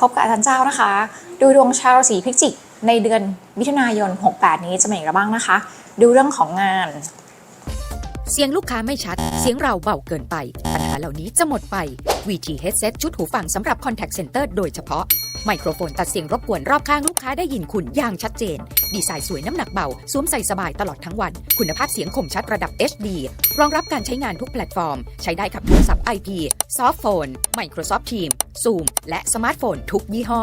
พบกับอาจารย์เจ้านะคะ ดูดวงชาวราศีพิจิกในเดือนมิถุนายน 68 นี้จะเป็นอย่างไรบ้างนะคะ ดูเรื่องของงาน เสียงลูกค้าไม่ชัด เสียงเราเบาเกินไป ปัญหาเหล่านี้จะหมดไป VT Headset ชุดหูฟังสำหรับ Contact Center โดยเฉพาะ ไมโครโฟนตัดเสียงรบกวนรอบข้างลูกค้าได้ยินคุณอย่างชัดเจน ดีไซน์สวยน้ำหนักเบา สวมใส่สบายตลอดทั้งวัน คุณภาพเสียงคมชัดระดับ HD รองรับการใช้งานทุกแพลตฟอร์ม ใช้ได้กับโทรศัพท์ IP ซอฟต์โฟน Microsoft Teams Zoom และสมาร์ทโฟนทุกยี่ห้อ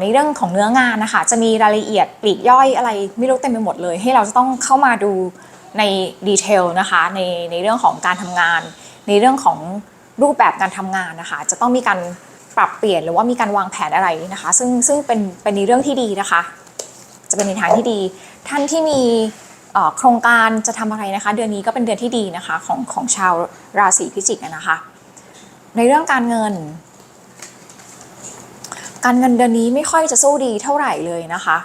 ในเรื่องของเนื้องานนะคะ จะมีรายละเอียดปลีกย่อยอะไรไม่รู้เต็มไปหมดเลย ให้เราจะต้องเข้ามาดูในดีเทลนะคะในในเรื่องของการทำงาน ในเรื่องของรูปแบบการทำงานนะคะ จะต้องมีการปรับเปลี่ยนหรือว่ามีการวางแผนอะไรนะคะ ซึ่งซึ่งเป็นเป็นในเรื่องที่ดีนะคะ จะเป็นในทางที่ดี ท่านที่มีโครงการจะทำอะไรนะคะ เดือนนี้ก็เป็นเดือนที่ดีนะคะของของชาวราศีพิจิกนะคะ ในเรื่องการเงิน การเงินเดือนนี้ไม่ค่อยจะสู้ดีเท่าไหร่เลยนะคะ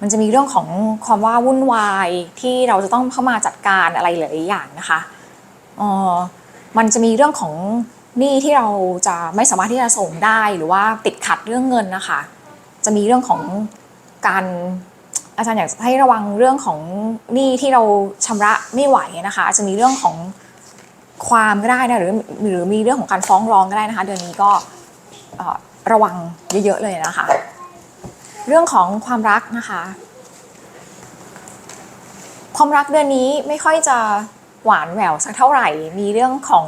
มันจะมีเรื่องของความว่าวุ่นวายที่เราจะต้องเข้ามาจัดการอะไรหลายอย่างนะคะเออมันจะมีเรื่องของหนี้ที่เราจะไม่สามารถที่จะส่งได้หรือว่าติดขัดเรื่องเงินนะคะ จะมีเรื่องของการอาจารย์อยากให้ระวังเรื่องของหนี้ที่เราชำระไม่ไหวนะคะ อาจจะมีเรื่องของความก็ได้นะหรือหรือมีเรื่องของการฟ้องร้องก็ได้นะคะ เดือนนี้ก็ ระวังเยอะๆเลยนะคะ เรื่องของความรักนะคะ ความรักเดือนนี้ไม่ค่อยจะหวานแหววสักเท่าไหร่ มีเรื่องของ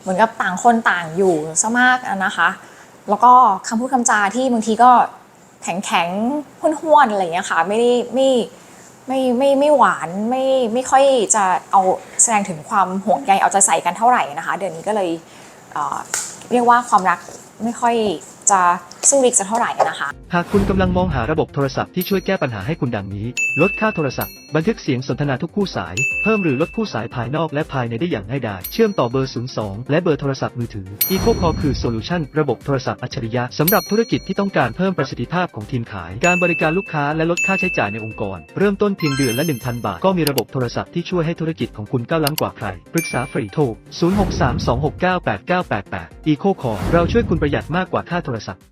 เหมือนกับต่างคนต่างอยู่ซะมากนะคะ แล้วก็คำพูดคำจาที่บางทีก็แข็งแข็งๆห้วนอะไรอย่างเงี้ยค่ะ ไม่ได้ไม่ไม่ไม่ไม่หวานไม่ไม่ค่อยจะเอาแสดงถึงความห่วงใยเอาใจใส่กันเท่าไหร่นะคะ เดือนนี้ก็เลยเเรียกว่าความรักไม่ค่อย จะสู้ดีสักเท่าไหร่นะคะ หากคุณกำลังมองหาระบบโทรศัพท์ที่ช่วยแก้ปัญหาให้คุณดังนี้ ลดค่าโทรศัพท์ บันทึกเสียงสนทนาทุกคู่สาย เพิ่มหรือลดคู่สายภายนอกและภายในได้อย่างง่ายดาย เชื่อมต่อเบอร์ 02 และเบอร์โทรศัพท์มือถือ EcoCall คือโซลูชันระบบโทรศัพท์อัจฉริยะสำหรับธุรกิจที่ต้องการเพิ่มประสิทธิภาพของทีมขาย การบริการลูกค้าและลดค่าใช้จ่ายในองค์กร เริ่มต้นเพียงเดือนละ 1,000 บาท ก็มีระบบโทรศัพท์ที่ช่วยให้ธุรกิจของคุณก้าวล้ำกว่าใคร ปรึกษาฟรีโทร 0632698988 EcoCall เราช่วยคุณประหยัดมากกว่าค่าโทรศัพท์